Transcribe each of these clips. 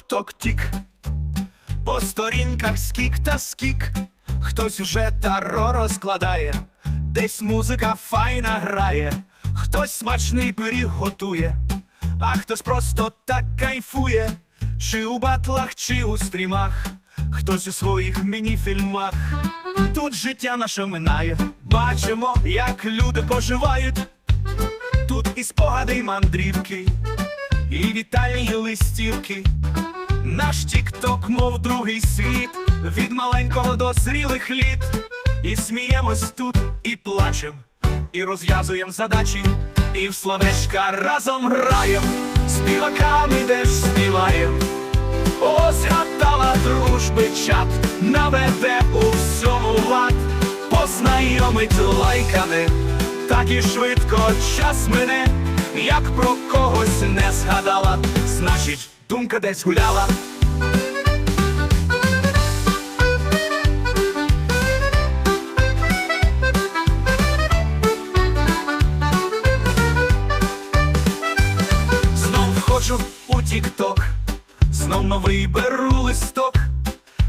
ток-ток-тік. По сторінках скік та скік, хтось уже таро розкладає, десь музика файна грає, хтось смачний пиріг готує, а хтось просто так кайфує, чи у батлах, чи у стрімах, хтось у своїх міні-фільмах. Тут життя наше минає, бачимо, як люди поживають. Тут і спогади, і мандрівки, і вітальні листівки. Наш тік-ток, мов другий світ, від маленького до зрілих літ. І сміємось тут, і плачем, і розв'язуєм задачі, і в словечка разом граєм, співаками теж співаєм. Ось гадала дружби чат, наведе у всьому лад, познайомить лайками, так і швидко час мине, як про когось згадала, значить, думка десь гуляла. Знов входжу у тік-ток, знов новий беру листок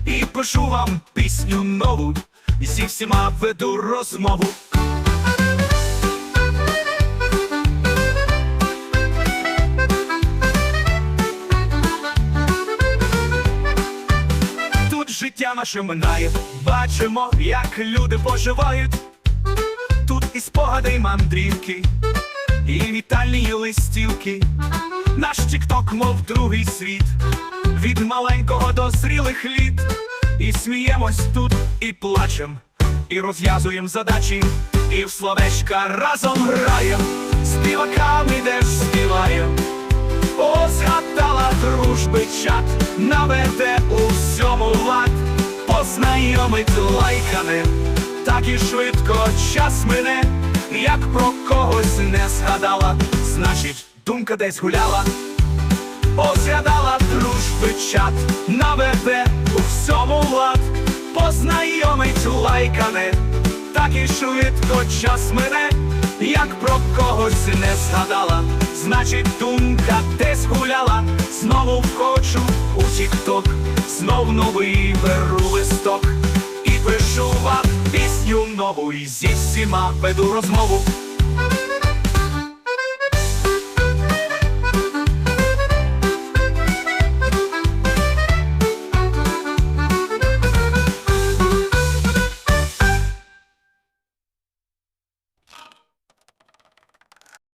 і пишу вам пісню нову, і зі всіма веду розмову. Життя наше минає, бачимо, як люди поживають. Тут і спогади, і мандрівки, і вітальні листівки. Наш тік-ток, мов другий світ, від маленького до зрілих літ. І сміємось тут, і плачем, і розв'язуєм задачі, і в словечка разом граєм, співаками теж співаєм. О, згадала дружби чат, наведе познайомить лайками, так і швидко час мине, як про когось не згадала, значить, думка десь гуляла. О, дружби чат, наведе у всьому лад, познайомить лайками, так і швидко час мине, як про когось не згадала, значить думка десь гуляла, знову тік-ток, знов новий беру листок і пишу вам пісню нову, і зі всіма веду розмову.